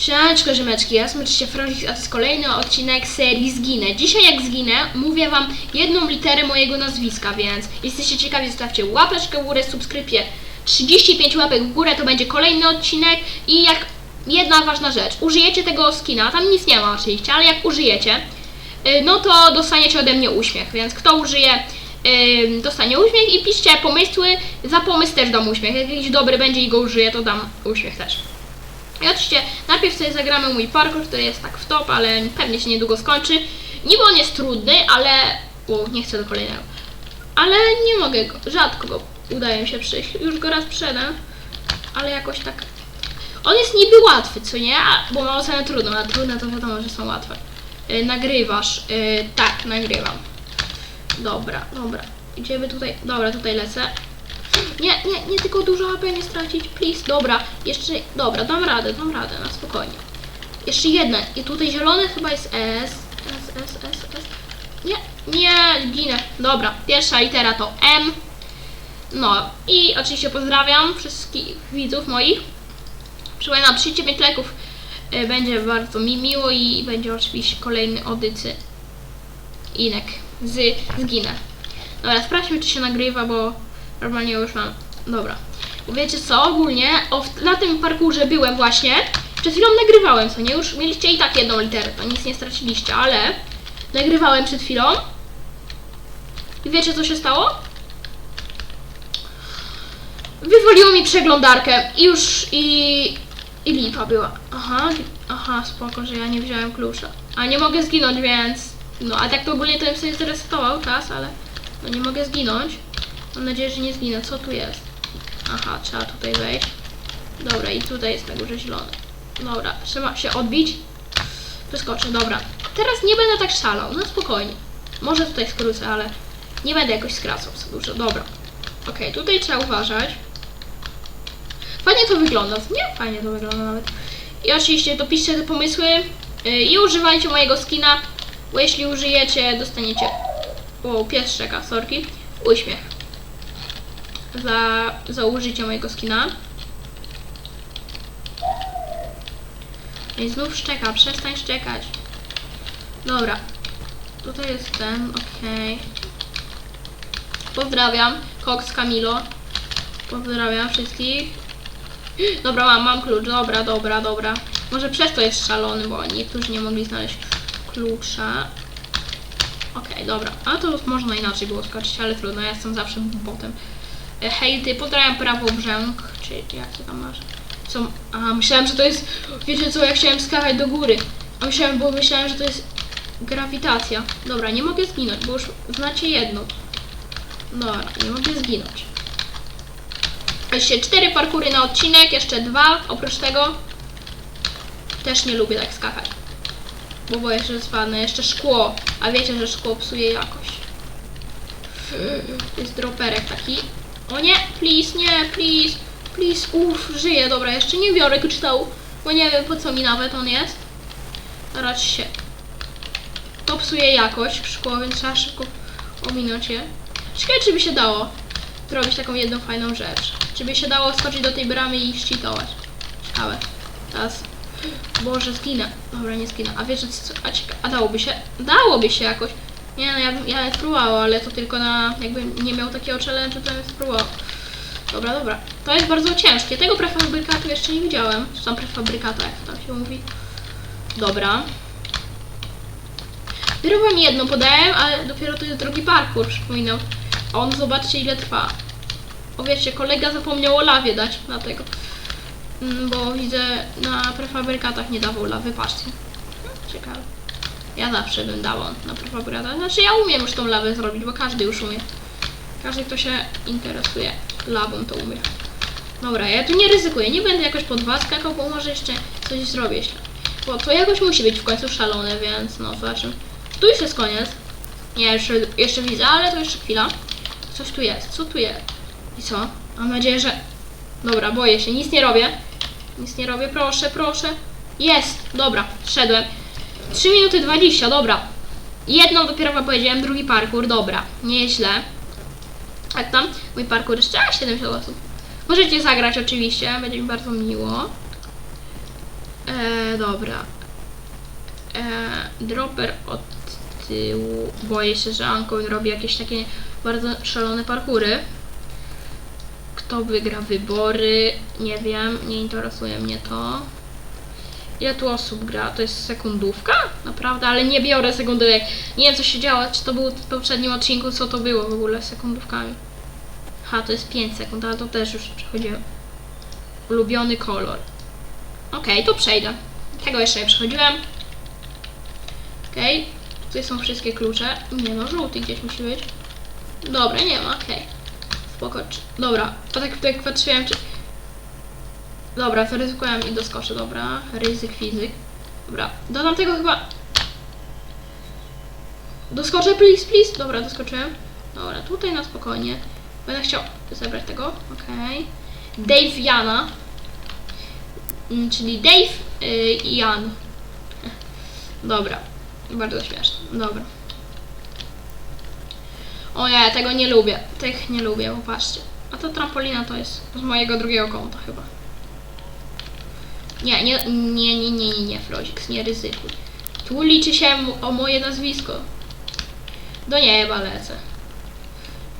Siemaneczko, Rzymeczki, ja jestem oczywiście Francis, a to jest kolejny odcinek serii Zginę. Dzisiaj jak zginę, mówię wam jedną literę mojego nazwiska, więc jesteście ciekawi, zostawcie łapeczkę w górę, subskrypcję. 35 łapek w górę to będzie kolejny odcinek i jak jedna ważna rzecz, użyjecie tego skina, tam nic nie ma oczywiście, ale jak użyjecie, y, no to dostaniecie ode mnie uśmiech, więc kto użyje, dostanie uśmiech i piszcie pomysły, za pomysł też dam uśmiech, jak jakiś dobry będzie i go użyję, to dam uśmiech też. I oczywiście najpierw sobie zagramy mój parkour, który jest tak w top, ale pewnie się niedługo skończy. Niby on jest trudny, ale... O, nie chcę do kolejnego. Ale nie mogę go, rzadko go udaje mi się przyjść. Już go raz przedem, ale jakoś tak... On jest niby łatwy, co nie? A, bo ma ocenę trudną, a trudne to wiadomo, że są łatwe. Yy, nagrywasz. Yy, tak, nagrywam. Dobra, dobra. Idziemy tutaj. Dobra, tutaj lecę. Nie, nie, nie tylko dużo HP nie stracić, please. Dobra, jeszcze, dobra, dam radę, dam radę, na spokojnie. Jeszcze jedne. I tutaj zielone chyba jest S. S, S, S, S. Nie, nie, ginę. Dobra, pierwsza litera to M. No i oczywiście pozdrawiam wszystkich widzów moich. Przypominam, 35 leków y, będzie bardzo mi miło i będzie oczywiście kolejny odycy Inek z Zginę. Dobra, sprawdźmy czy się nagrywa, bo normalnie już mam. Dobra. Wiecie co, ogólnie na tym parkurze byłem właśnie. Przed chwilą nagrywałem, co nie? Już mieliście i tak jedną literę, to nic nie straciliście, ale nagrywałem przed chwilą. I wiecie co się stało? Wywaliło mi przeglądarkę i już i, i lipa była. Aha, aha, spoko, że ja nie wziąłem klucza. A nie mogę zginąć, więc... No, a tak to ogólnie to bym sobie zresetował czas, ale... No nie mogę zginąć. Mam nadzieję, że nie zginę. Co tu jest? Aha, trzeba tutaj wejść. Dobra, i tutaj jest na górze zielony. Dobra, trzeba się odbić. Wyskoczę, dobra. Teraz nie będę tak szalał, no spokojnie. Może tutaj skrócę, ale nie będę jakoś skracał za dużo. Dobra. Okej, tutaj trzeba uważać. Fajnie to wygląda, nie? Fajnie to wygląda nawet. I oczywiście dopiszcie te pomysły yy, i używajcie mojego skina, bo jeśli użyjecie, dostaniecie... O, pies sorki. Uśmiech. Za, za użycie mojego skina. I znów szczeka, przestań szczekać. Dobra. Tutaj jest ten, okej. Pozdrawiam, Cox Camilo. Pozdrawiam wszystkich. Dobra, mam, mam klucz, dobra, dobra, dobra. Może przez to jest szalony, bo niektórzy nie mogli znaleźć klucza. Okej, dobra. A to można inaczej było skoczyć, ale trudno, ja jestem zawsze botem. E, Hej, ty, pozdrawiam prawo brzęk, czy jak ty tam masz? Co? A, myślałem, że to jest, wiecie co, ja chciałem skakać do góry. A myślałem, bo myślałem, że to jest grawitacja. Dobra, nie mogę zginąć, bo już znacie jedno. Dobra, nie mogę zginąć. Jeszcze cztery parkury na odcinek, jeszcze dwa. Oprócz tego też nie lubię tak skakać. Bo boję się, że spadnę. Jeszcze szkło. A wiecie, że szkło psuje jakość. Jest droperek taki. O nie, please, nie, please, please. Uff, żyję, dobra, jeszcze nie biorę kryształu. Bo nie wiem po co mi nawet on jest. Starać się. To psuje jakość szkło, więc trzeba szybko ominąć je. Ciekawe, czy by się dało zrobić taką jedną fajną rzecz. Czy by się dało skoczyć do tej bramy i szczytować. Ciekawe. Teraz... Boże, zginę. Dobra, nie zginę. A wiecie co? A, a dałoby się? Dałoby się jakoś. Nie no, ja ja bym ale to tylko na... Jakbym nie miał takiego challenge, to bym spróbował. Dobra, dobra. To jest bardzo ciężkie. Tego prefabrykatu jeszcze nie widziałem. Czy tam prefabrykata, jak to tam się mówi. Dobra. Dopiero wam jedno podałem, ale dopiero to jest drugi parkour, przypominam. A on zobaczcie ile trwa. O wiecie, kolega zapomniał o lawie dać na tego. Mm, Bo widzę na prefabrykatach nie dawał lawy, patrzcie. Ciekawe. Ja zawsze bym dała na prefabrykatach. Znaczy ja umiem już tą lawę zrobić, bo każdy już umie. Każdy kto się interesuje lawą to umie. Dobra, ja tu nie ryzykuję, nie będę jakoś pod was skakał, bo może jeszcze coś zrobię. Bo to jakoś musi być w końcu szalone, więc no zobaczymy. Tu już jest koniec. Nie, jeszcze, jeszcze widzę, ale to jeszcze chwila. Coś tu jest, co tu jest? I co? Mam nadzieję, że... Dobra, boję się, nic nie robię. Nic nie robię, proszę, proszę. Jest, dobra, szedłem. 3 minuty 20, dobra. Jedną dopiero powiedziałem, drugi parkour, dobra, nieźle. Jak tam? Mój parkour jeszcze a, 70 osób. Możecie zagrać oczywiście, będzie mi bardzo miło. E, dobra. E, dropper od tyłu. Boję się, że Anko robi jakieś takie bardzo szalone parkury. Kto wygra wybory? Nie wiem, nie interesuje mnie to. Ile tu osób gra? To jest sekundówka? Naprawdę, ale nie biorę sekundówek. Nie wiem co się działo, czy to było w poprzednim odcinku, co to było w ogóle z sekundówkami. Ha, to jest 5 sekund, ale to też już przechodziłem. Ulubiony kolor. Okej, to przejdę. Tego jeszcze nie przechodziłem. Okej, tutaj są wszystkie klucze. Nie no, żółty gdzieś musi być. Dobra, nie ma, okej. Spoko. czy- Dobra, to tak tutaj patrzyłem, czy... Dobra, zaryzykowałem i doskoczę, dobra. Ryzyk fizyk. Dobra, do tamtego chyba... Doskoczę, please, please. Dobra, doskoczyłem. Dobra, tutaj na spokojnie. Będę chciał zebrać tego, okej. Dave Jana. Mm, Czyli Dave y, i Jan. Dobra, bardzo śmieszne. Dobra. O nie, tego nie lubię. Tych nie lubię, popatrzcie. A to trampolina to jest z mojego drugiego konta chyba. Nie, nie, nie, nie, nie, nie, nie, Frozix, nie ryzykuj. Tu liczy się o moje nazwisko. Do nieba lecę.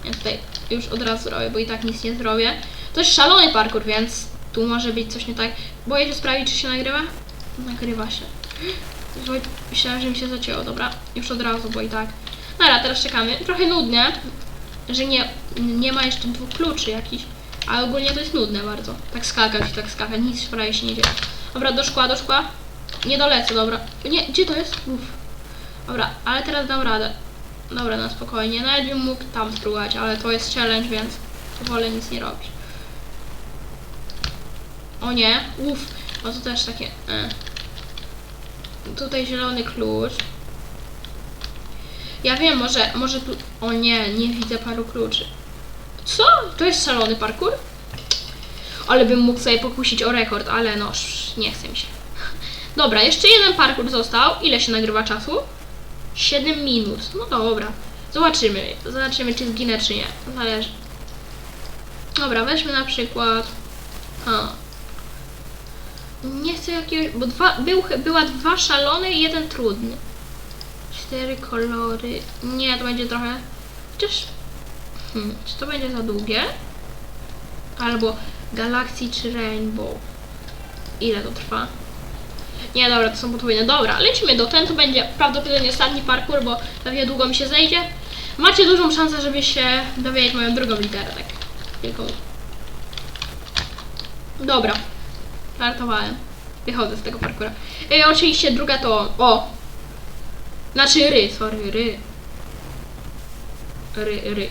Ja tutaj już od razu robię, bo i tak nic nie zrobię. To jest szalony parkour, więc tu może być coś nie tak. Boję się sprawdzić, czy się nagrywa. Nagrywa się. Myślałem, że mi się zacięło, dobra. Już od razu, bo i tak. Dobra, teraz czekamy. Trochę nudne, że nie, nie ma jeszcze dwóch kluczy jakichś. Ale ogólnie to jest nudne bardzo. Tak skakać, tak skakać, nic prawie się nie dzieje. Dobra, do szkła, do szkła. Nie dolecę, dobra. Nie, gdzie to jest? Uf. Dobra, ale teraz dam radę. Dobra, na spokojnie. Nawet bym mógł tam spróbować, ale to jest challenge, więc wolę nic nie robić. O nie, uff. O to też takie. E. Tutaj zielony klucz. Ja wiem, może, może tu... O nie, nie widzę paru kluczy. Co? To jest szalony parkour? Ale bym mógł sobie pokusić o rekord, ale no, nie chce mi się. Dobra, jeszcze jeden parkour został. Ile się nagrywa czasu? 7 minut. No dobra. Zobaczymy. Zobaczymy, czy zginę, czy nie. Zależy. Dobra, weźmy na przykład... A. Nie chcę jakiegoś... Bo dwa, był, była dwa szalone i jeden trudny. Cztery kolory. Nie, to będzie trochę... Chociaż... Hmm, czy to będzie za długie? Albo Galaxy czy Rainbow. Ile to trwa? Nie, dobra, to są podwójne. Dobra, lecimy do ten, to będzie prawdopodobnie ostatni parkour, bo pewnie długo mi się zejdzie. Macie dużą szansę, żeby się dowiedzieć moją drugą literę, tak. Dobra. Startowałem. Wychodzę z tego parkoura. I oczywiście druga to... O! Znaczy ry, sorry, ry. Ry, ry.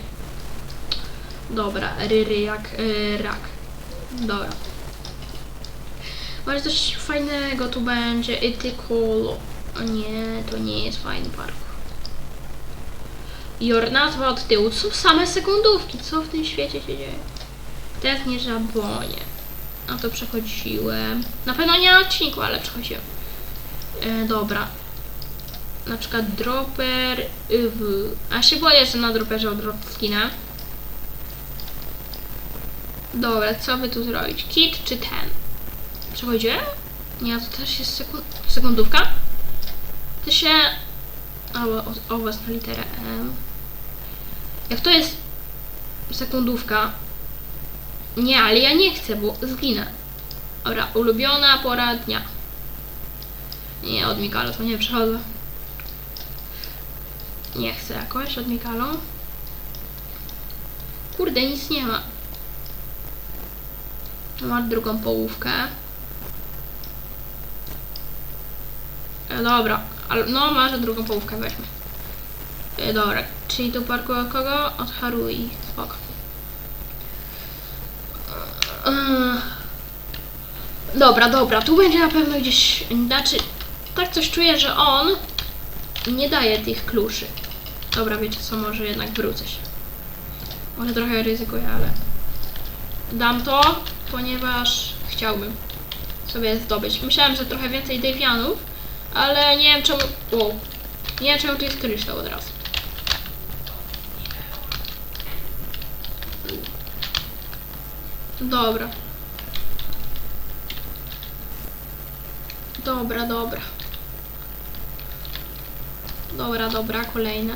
Dobra, ry, ry jak y, rak. Dobra. Może coś fajnego tu będzie. I ty kolo. O nie, to nie jest fajny parkour. Jor nazwa od tyłu. Co same sekundówki? Co w tym świecie się dzieje? Teraz nie żabonie. A to przechodziłem. Na pewno nie na odcinku, ale przechodziłem. E, dobra. Na przykład dropper. y, W. A się boję, że na dropperze od skina. Dobra, co by tu zrobić? Kit czy ten? Przechodziłem? Nie, to też jest sekund sekundówka? To się... O, o, o was na literę M. Jak to jest sekundówka? Nie, ale ja nie chcę, bo zginę. Dobra, ulubiona pora dnia. Nie, od Mikalo to nie przechodzę. Nie chcę jakoś od Mikalo. Kurde, nic nie ma. Ma drugą połówkę. E, dobra, ale no może drugą połówkę weźmy. E, dobra, czyli tu parku od kogo? Od Harui. Spoko. E, dobra, dobra, tu będzie na pewno gdzieś, znaczy, tak coś czuję, że on nie daje tych kluczy. Dobra, wiecie co, może jednak wrócę się. Może trochę ryzykuję, ale dam to, ponieważ chciałbym sobie zdobyć. Myślałem, że trochę więcej Davianów, ale nie wiem czemu... Nie wiem czemu tu jest kryształ od razu. Dobra. Dobra, dobra. Dobra, dobra, kolejne.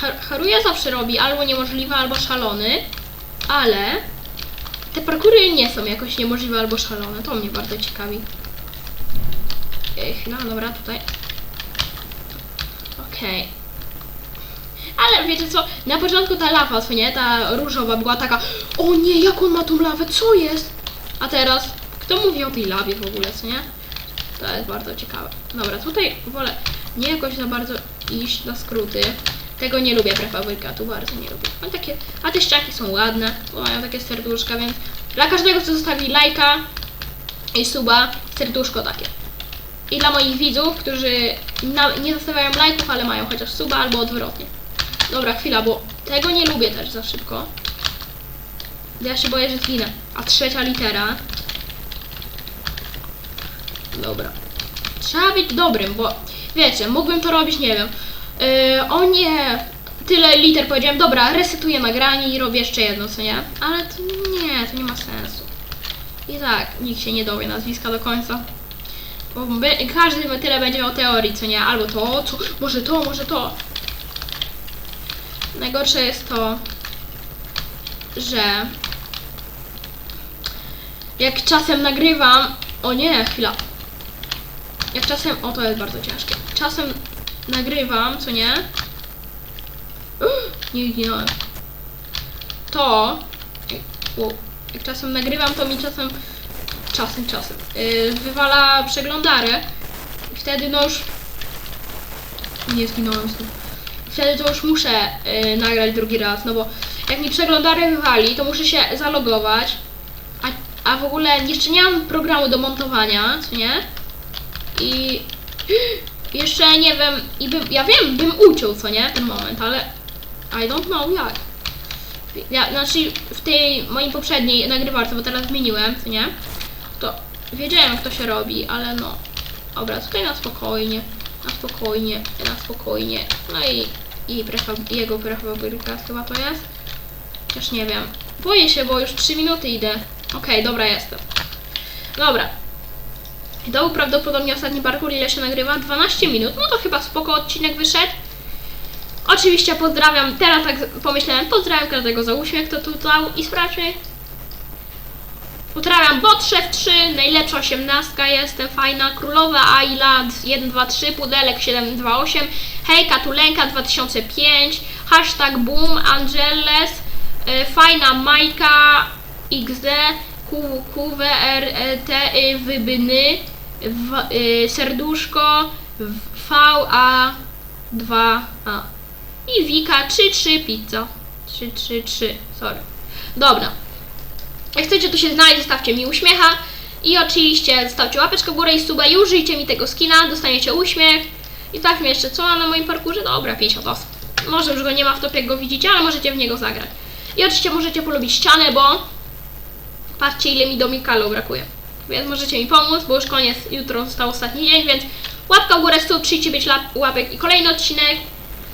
Har- Haruja zawsze robi albo niemożliwe, albo szalony, ale te parkury nie są jakoś niemożliwe albo szalone. To mnie bardzo ciekawi. Ej, chwila, dobra, tutaj. Okej. Ale wiecie co, na początku ta lawa, co nie, ta różowa była taka O nie, jak on ma tą lawę, co jest? A teraz, kto mówi o tej lawie w ogóle, co nie? To jest bardzo ciekawe. Dobra, tutaj wolę nie jakoś za bardzo iść na skróty. Tego nie lubię prefabrykatu, bardzo nie lubię. Mam takie, a te ścianki są ładne, bo mają takie serduszka, więc dla każdego, kto zostawi lajka i suba, serduszko takie. I dla moich widzów, którzy na, nie zostawiają lajków, ale mają chociaż suba albo odwrotnie. Dobra, chwila, bo tego nie lubię też za szybko. Ja się boję, że zginę. A trzecia litera. Dobra. Trzeba być dobrym, bo wiecie, mógłbym to robić, nie wiem. Yy, o nie, tyle liter powiedziałem, dobra, resetuję nagranie i robię jeszcze jedno, co nie? Ale to nie, to nie ma sensu. I tak, nikt się nie dowie nazwiska do końca. Bo by, każdy tyle będzie miał teorii, co nie? Albo to, co, może to, może to. Najgorsze jest to, że jak czasem nagrywam. O nie, chwila. Jak czasem. O, to jest bardzo ciężkie. Czasem nagrywam, co nie? Nie zginąłem. To. Jak czasem nagrywam, to mi czasem. Czasem, czasem. Yy, wywala przeglądarę. I wtedy no już. Nie zginąłem znów. Wtedy to już muszę yy, nagrać drugi raz, no bo jak mi przeglądarę wywali, to muszę się zalogować. A, a w ogóle jeszcze nie mam programu do montowania, co nie? I jeszcze nie wiem, i bym, ja wiem, bym uciął, co nie, ten moment, ale I don't know jak. Ja, znaczy w tej mojej poprzedniej nagrywarce, bo teraz zmieniłem, co nie? To wiedziałem jak to się robi, ale no. Dobra, tutaj na spokojnie, na spokojnie, na spokojnie. No i, i prefab, jego prefabrykat chyba to jest. Też nie wiem. Boję się, bo już 3 minuty idę. Okej, dobra, jestem. Dobra. I To był prawdopodobnie ostatni parkour, ile się nagrywa? 12 minut. No to chyba spoko odcinek wyszedł. Oczywiście pozdrawiam, teraz tak pomyślałem, pozdrawiam każdego za uśmiech, kto tu dał i sprawdźmy. Pozdrawiam Botrzew 3, najlepsza osiemnastka jestem, fajna, królowa Ailand 123, pudelek 728, hejka Tulenka 2005, hashtag boom, Angeles, e, fajna Majka XD, Q, QWR, e, y, wybyny, w, y, serduszko, w- VA 2A i Wika 33 pizza 333, sorry. Dobra. Jak chcecie tu się znaleźć, zostawcie mi uśmiecha. I oczywiście zostawcie łapeczkę w górę i suba i użyjcie mi tego skina, dostaniecie uśmiech. I tak mi jeszcze, co mam na moim parkurze? Dobra, 50 osób. Może już go nie ma w topie, jak go widzicie, ale możecie w niego zagrać. I oczywiście możecie polubić ścianę, bo patrzcie ile mi do Mikalo brakuje. Więc możecie mi pomóc, bo już koniec, jutro został ostatni dzień, więc łapka w górę, 135 lap, łapek i kolejny odcinek.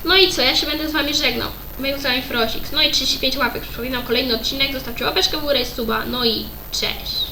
No i co, ja się będę z wami żegnał. Był z wami Frosix. No i 35 łapek. Przypominam kolejny odcinek. Zostawcie łapeczkę w górę i suba. No i cześć.